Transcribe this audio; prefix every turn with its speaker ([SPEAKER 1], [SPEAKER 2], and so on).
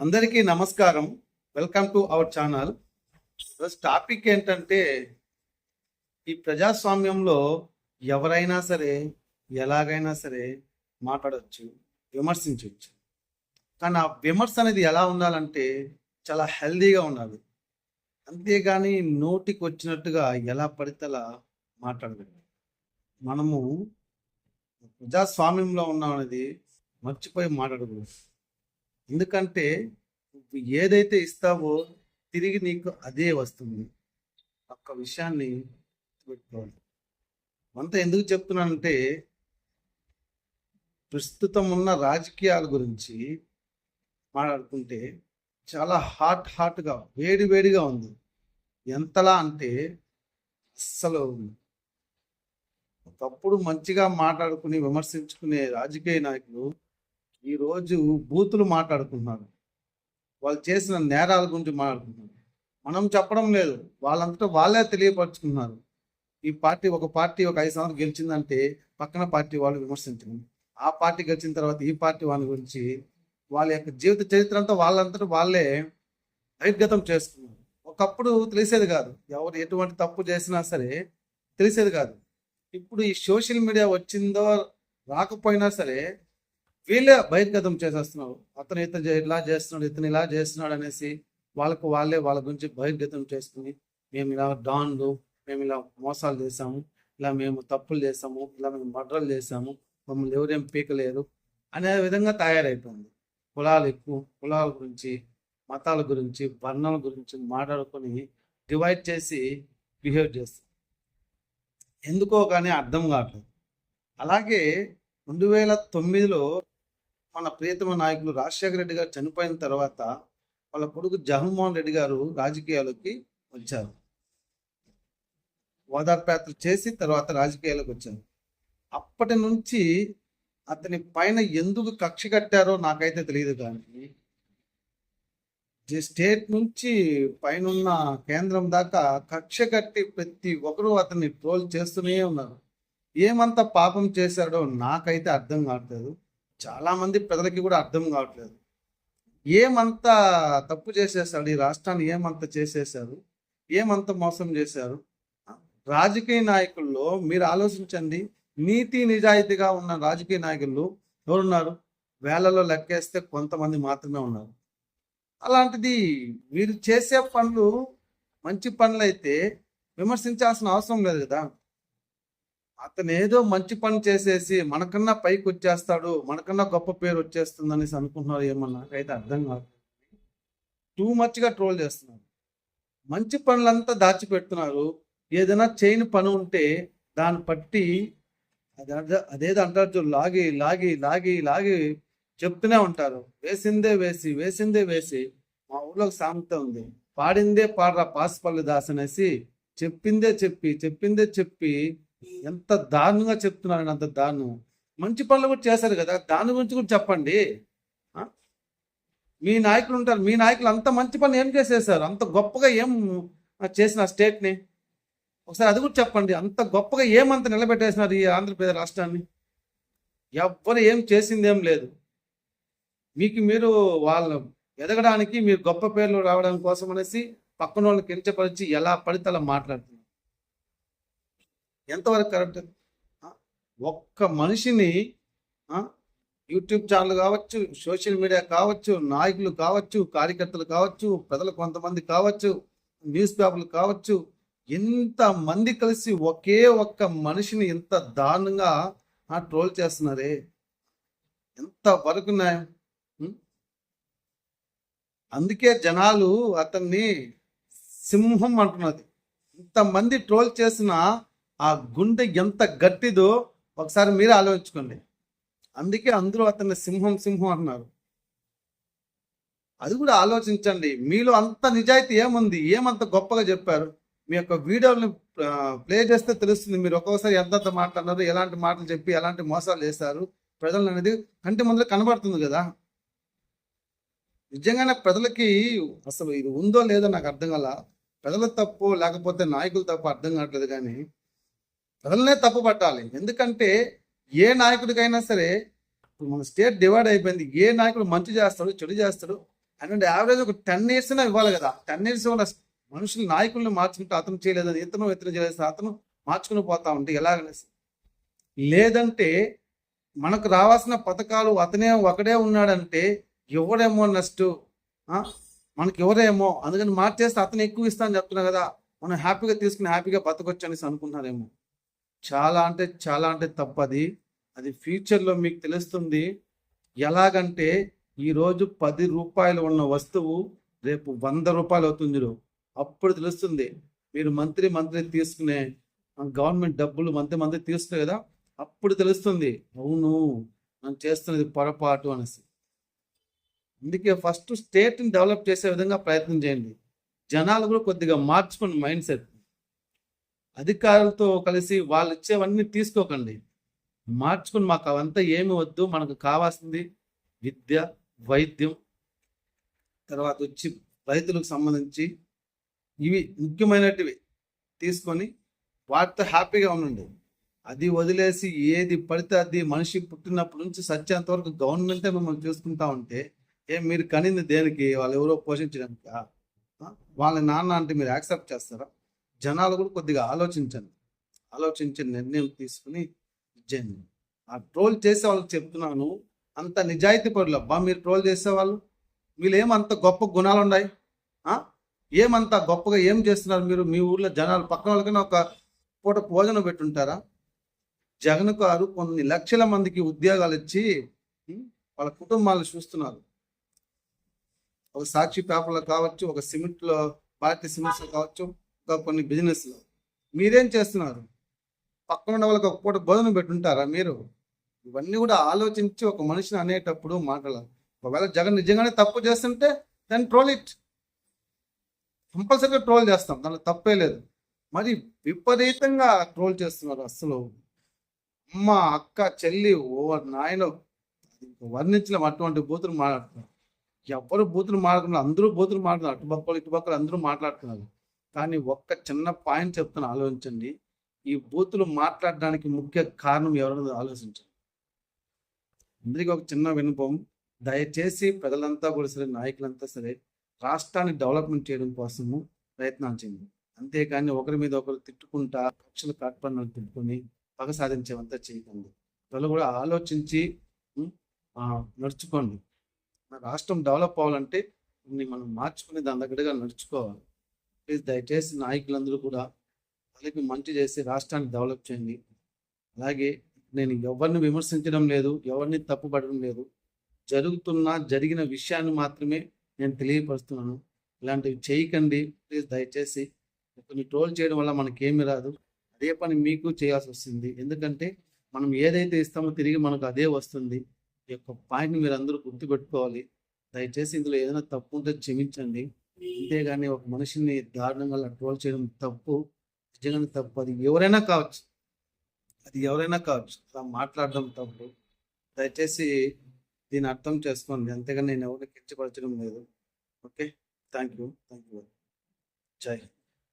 [SPEAKER 1] అందరికీ నమస్కారం. Welcome to our channel ఈరోజు టాపిక్ ఏంటంటే ఈ ప్రజాస్వామ్యంలో ఎవరైనా సరే ఎలాగైనా సరే మాట్లాడవచ్చు విమర్శించవచ్చు కానీ ఆ విమర్శ అనేది ఎలా ఉండాలంటే చాలా హెల్దీగా ఉండాలి. అంతేగాని నోటికి వచ్చినట్టుగా ఎలా పడితే అలా మాట్లాడలేదు మనము ప్రజాస్వామ్యంలో ఉన్నాం అనేది మర్చిపోయి మాట్లాడకూడదు. ఎందుకంటే నువ్వు ఏదైతే ఇస్తావో తిరిగి నీకు అదే వస్తుంది. ఒక్క విషయాన్ని పెట్టుకోవాలి అంతా ఎందుకు చెప్తున్నానంటే ప్రస్తుతం ఉన్న రాజకీయాల గురించి మాట్లాడుకుంటే చాలా హాట్ హాట్గా వేడి వేడిగా ఉంది. ఎంతలా అంటే అస్సలు ఒకప్పుడు మంచిగా మాట్లాడుకుని విమర్శించుకునే రాజకీయ నాయకులు ఈరోజు బూతులు మాట్లాడుకుంటున్నారు. వాళ్ళు చేసిన నేరాల గురించి మాట్లాడుకుంటున్నారు. మనం చెప్పడం లేదు. వాళ్ళంతటా వాళ్ళే తెలియపరుచుకున్నారు. ఈ పార్టీ ఒక పార్టీ ఒక ఐదు సంవత్సరాలు గెలిచిందంటే పక్కన పార్టీ వాళ్ళు విమర్శించడం. ఆ పార్టీ గెలిచిన తర్వాత ఈ పార్టీ వాళ్ళ గురించి వాళ్ళ యొక్క జీవిత చరిత్ర అంతా వాళ్ళంతటా వాళ్ళే బహిర్గతం చేసుకున్నారు. ఒకప్పుడు తెలిసేది కాదు. ఎవరు ఎటువంటి తప్పు చేసినా సరే తెలిసేది కాదు. ఇప్పుడు ఈ సోషల్ మీడియా వచ్చిందో రాకపోయినా సరే వీళ్ళే బహిర్గతం చేసేస్తున్నారు. అతను ఇతను ఇలా చేస్తున్నాడు ఇతను ఇలా చేస్తున్నాడు అనేసి వాళ్ళకు వాళ్ళే వాళ్ళ గురించి బహిర్గతం చేసుకుని మేము ఇలా డాన్లు మేము ఇలా మోసాలు చేసాము ఇలా మేము తప్పులు చేసాము ఇలా మేము మర్డర్లు చేసాము మమ్మల్ని ఎవరేం పీకలేరు అనే విధంగా తయారైపోయింది. కులాలు ఎక్కువ కులాల గురించి మతాల గురించి వర్ణాల గురించి మాట్లాడుకొని డివైడ్ చేసి బిహేవ్ చేస్తారు ఎందుకో కానీ అర్థం కావట్లేదు. అలాగే రెండు వేల తొమ్మిదిలో మన ప్రియతమ నాయకులు రాజశేఖర రెడ్డి గారు చనిపోయిన తర్వాత వాళ్ళ కొడుకు జగన్మోహన్ రెడ్డి గారు రాజకీయాల్లోకి వచ్చారు. ఓదార్పేత్ర చేసి తర్వాత రాజకీయాలకు వచ్చారు. అప్పటి నుంచి అతని పైన ఎందుకు కక్ష కట్టారో నాకైతే తెలియదు కానీ ఈ స్టేట్ నుంచి పైనున్న కేంద్రం దాకా కక్ష కట్టి ప్రతి ఒక్కరూ అతన్ని ట్రోల్ చేస్తూనే ఉన్నారు. ఏమంత పాపం చేశాడో నాకైతే అర్థం కావట్లేదు. చాలామంది ప్రజలకి కూడా అర్థం కావట్లేదు. ఏమంత తప్పు చేసేసాడు ఈ రాష్ట్రాన్ని? ఏమంత చేసేసారు? ఏమంత మోసం చేశారు? రాజకీయ నాయకుల్లో మీరు ఆలోచించండి. నీతి నిజాయితీగా ఉన్న రాజకీయ నాయకులు ఎవరున్నారు? వేలలో లెక్కేస్తే కొంతమంది మాత్రమే ఉన్నారు. అలాంటిది మీరు చేసే పనులు మంచి పనులు అయితే విమర్శించాల్సిన అవసరం లేదు కదా? అతను ఏదో మంచి పని చేసేసి మనకన్నా పైకి వచ్చేస్తాడు మనకన్నా గొప్ప పేరు వచ్చేస్తుంది అనేసి అనుకుంటున్నారు ఏమన్నా నాకైతే అర్థం కాదు టూ మచ్గా ట్రోల్ చేస్తున్నారు. మంచి పనులంతా దాచిపెడుతున్నారు. ఏదైనా చేయని పని ఉంటే దాన్ని పట్టి అది అదేదో అంటారు లాగి లాగి లాగి లాగి చెప్తూనే ఉంటారు. వేసిందే వేసి వేసిందే వేసి మా ఊళ్ళో సామెత ఉంది. పాడిందే పాడరా పాసిపల్లి దాస్ అనేసి చెప్పిందే చెప్పి చెప్పిందే చెప్పి ఎంత దారుణంగా చెప్తున్నారని అంత దారుణం. మంచి పనులు కూడా చేశారు కదా దాని గురించి కూడా చెప్పండి. మీ నాయకులు ఉంటారు మీ నాయకులు అంత మంచి పనులు ఏం చేసేసారు? అంత గొప్పగా ఏం చేసిన స్టేట్ని? ఒకసారి అది కూడా చెప్పండి అంత గొప్పగా ఏమంత నిలబెట్టేసినారు ఈ ఆంధ్రప్రదేశ్ రాష్ట్రాన్ని? ఎవ్వరు ఏం చేసింది ఏం లేదు. మీకు మీరు వాళ్ళ ఎదగడానికి మీరు గొప్ప పేర్లు రావడం కోసం అనేసి పక్కన వాళ్ళని కించపరిచి ఎలా పడితే అలా మాట్లాడుతున్నారు. ఎంతవరకు కరెక్ట్? ఒక్క మనిషిని యూట్యూబ్ ఛానల్ కావచ్చు సోషల్ మీడియా కావచ్చు నాయకులు కావచ్చు కార్యకర్తలు కావచ్చు ప్రజలు కొంతమంది కావచ్చు న్యూస్ పేపర్లు కావచ్చు ఎంత మంది కలిసి ఒకే ఒక్క మనిషిని ఇంత దారుణంగా ట్రోల్ చేస్తున్నారే? ఎంత వరకు న్యాయం? అందుకే జనాలు అతన్ని సింహం అంటున్నది. ఇంతమంది ట్రోల్ చేసిన ఆ గుండె ఎంత గట్టిదో ఒకసారి మీరే ఆలోచించుకోండి. అందుకే అందరూ అతన్ని సింహం సింహం అన్నారు. అది కూడా ఆలోచించండి. మీలో అంత నిజాయితీ ఏముంది? ఏమంత గొప్పగా చెప్పారు? మీ యొక్క వీడియోని ప్లే చేస్తే తెలుస్తుంది మీరు ఒక్కొక్కసారి ఎంతంత మాట్లాడినారు ఎలాంటి మాటలు చెప్పి ఎలాంటి మోసాలు చేశారు? ప్రజలు అనేది కంటి ముందు కనబడుతుంది కదా. నిజంగానే ప్రజలకి అసలు ఇది ఉందో లేదో నాకు అర్థం కల. ప్రజల తప్పు లేకపోతే నాయకుల తప్పు అర్థం కావట్లేదు కానీ ప్రజలనే తప్పు పట్టాలి. ఎందుకంటే ఏ నాయకుడికైనా సరే ఇప్పుడు మన స్టేట్ డివైడ్ అయిపోయింది. ఏ నాయకుడు మంచి చేస్తాడు చెడు చేస్తాడు? అంటే యావరేజ్ ఒక టెన్ ఇయర్స్ ఇవ్వాలి కదా. టెన్ ఇయర్స్ ఉన్న మనుషులు నాయకుల్ని మార్చుకుంటే అతను చేయలేదని ఇతను ఇతను చేయలేదు అతను మార్చుకుని పోతా ఉంటే ఎలాగనేసి లేదంటే మనకు రావాల్సిన పథకాలు అతనే ఒకడే ఉన్నాడంటే ఎవడేమో నెక్స్ట్ మనకి ఎవరేమో అందుకని మార్చేస్తే అతను ఎక్కువ ఇస్తా అని చెప్తున్నా కదా. మనం హ్యాపీగా తీసుకుని హ్యాపీగా బతకొచ్చు అనేసి అనుకుంటున్నారేమో. చాలా అంటే చాలా అంటే తప్పది. అది ఫ్యూచర్లో మీకు తెలుస్తుంది. ఎలాగంటే ఈరోజు పది రూపాయలు ఉన్న వస్తువు రేపు వంద రూపాయలు అవుతుంది అప్పుడు తెలుస్తుంది. మీరు మంత్రి మంత్రి తీసుకునే గవర్నమెంట్ డబ్బులు మంత్రి మంత్రి తీసుకునే కదా అప్పుడు తెలుస్తుంది. అవును మనం చేస్తున్నది పొరపాటు అనేసి. అందుకే ఫస్ట్ స్టేట్ని డెవలప్ చేసే విధంగా ప్రయత్నం చేయండి. జనాలు కూడా కొద్దిగా మార్చుకుని మైండ్ సెట్. అధికారులతో కలిసి వాళ్ళు ఇచ్చేవన్నీ తీసుకోకండి. మార్చుకుని మాకు అవంతా ఏమి వద్దు మనకు కావాల్సింది విద్య వైద్యం. తర్వాత వచ్చి రైతులకు సంబంధించి ఇవి ముఖ్యమైనటివి తీసుకొని వాటితో హ్యాపీగా ఉండండి. అది వదిలేసి ఏది పడితే అది మనిషి పుట్టినప్పటి నుంచి సత్యంత వరకు గవర్నమెంటే మిమ్మల్ని చూసుకుంటా ఉంటే ఏం మీరు కనింది దేనికి వాళ్ళు ఎవరో పోషించడానికి? వాళ్ళ నాన్న అంటే మీరు యాక్సెప్ట్ చేస్తారా? జనాలు కూడా కొద్దిగా ఆలోచించండి. ఆలోచించి నిర్ణయం తీసుకుని చేయండి ఆ ట్రోల్ చేసే వాళ్ళకి చెప్తున్నాను అంత నిజాయితీ పరులు. అబ్బా మీరు ట్రోల్ చేసేవాళ్ళు? వీళ్ళు ఏమంత గొప్ప గుణాలు ఉన్నాయి? ఏమంత గొప్పగా ఏం చేస్తున్నారు మీరు? మీ ఊర్లో జనాలు పక్కన వాళ్ళకైనా ఒక పూట భోజనం పెట్టుంటారా? జగన్ గారు కొన్ని లక్షల మందికి ఉద్యోగాలు ఇచ్చి వాళ్ళ కుటుంబాలను చూస్తున్నారు. ఒక సాక్షి పేపర్లో కావచ్చు ఒక సిమెంట్లో భారతీయ సిమెంట్స్లో కావచ్చు కొన్ని బిజినెస్లో. మీరేం చేస్తున్నారు? పక్కన ఉన్న వాళ్ళకి ఒక పూట భోజనం పెట్టుంటారా మీరు? ఇవన్నీ కూడా ఆలోచించి ఒక మనిషిని అనేటప్పుడు మాట్లాడాలి ఒకవేళ జగన్ నిజంగానే తప్పు చేస్తుంటే దాన్ని ట్రోల్ ఇట్ కంపల్సరీగా ట్రోల్ చేస్తాం. దాంట్లో తప్పే లేదు. మరి విపరీతంగా ట్రోల్ చేస్తున్నారు అసలు అమ్మ అక్క చెల్లి ఓ నాయన. వర్ణించిన అటువంటి బూతులు మాట్లాడుతున్నారు. ఎవరు బూతులు మాట్లాడుతున్నారు? అందరూ బూతులు మాట్లాడుతున్నారు. అటుపక్కలు ఇటుపక్కలు అందరూ మాట్లాడుతున్నారు. కానీ ఒక్క చిన్న పాయింట్ చెప్తున్న ఆలోచించండి. ఈ బూతులు మాట్లాడడానికి ముఖ్య కారణం ఎవరో ఆలోచించండి. అందరికీ ఒక చిన్న వినపం దయచేసి ప్రజలంతా కూడా సరే నాయకులంతా సరే రాష్ట్రాన్ని డెవలప్మెంట్ చేయడం కోసము ప్రయత్నాలు చేయండి. అంతేకాని ఒకరి మీద ఒకరు తిట్టుకుంటా కక్షల కాట్పన్నాలు తిట్టుకొని పగ సాధించేవంతా చేయకండి. ప్రజలు కూడా ఆలోచించి నడుచుకోండి. రాష్ట్రం డెవలప్ అవ్వాలంటే కొన్ని మనం మార్చుకుని దాని దగ్గరగా నడుచుకోవాలి. ప్లీజ్ దయచేసి నాయకులందరూ కూడా వాళ్ళకి మంచి చేసి రాష్ట్రాన్ని డెవలప్ చేయండి. అలాగే నేను ఎవరిని విమర్శించడం లేదు ఎవరిని తప్పుపడడం లేదు. జరుగుతున్న జరిగిన విషయాన్ని మాత్రమే నేను తెలియపరుస్తున్నాను. ఇలాంటివి చేయకండి. ప్లీజ్ దయచేసి కొన్ని ట్రోల్ చేయడం వల్ల మనకేమీ రాదు. అదే పని మీకు చేయాల్సి వస్తుంది. ఎందుకంటే మనం ఏదైతే ఇస్తామో తిరిగి మనకు అదే వస్తుంది. ఈ యొక్క పాయింట్ని మీరు అందరూ గుర్తుపెట్టుకోవాలి. దయచేసి ఇందులో ఏదైనా తప్పు ఉంటే క్షమించండి. అంతేగాని ఒక మనిషిని దారుణంగా ట్రోల్ చేయడం తప్పు నిజంగానే తప్పు. అది ఎవరైనా కావచ్చు. అది ఎవరైనా కావచ్చు. అలా మాట్లాడడం తప్పు. దయచేసి దీన్ని అర్థం చేసుకోండి. అంతేగాని నేను ఎవరిని కించపరచడం లేదు. Okay? Thank you thank you జై హింద్.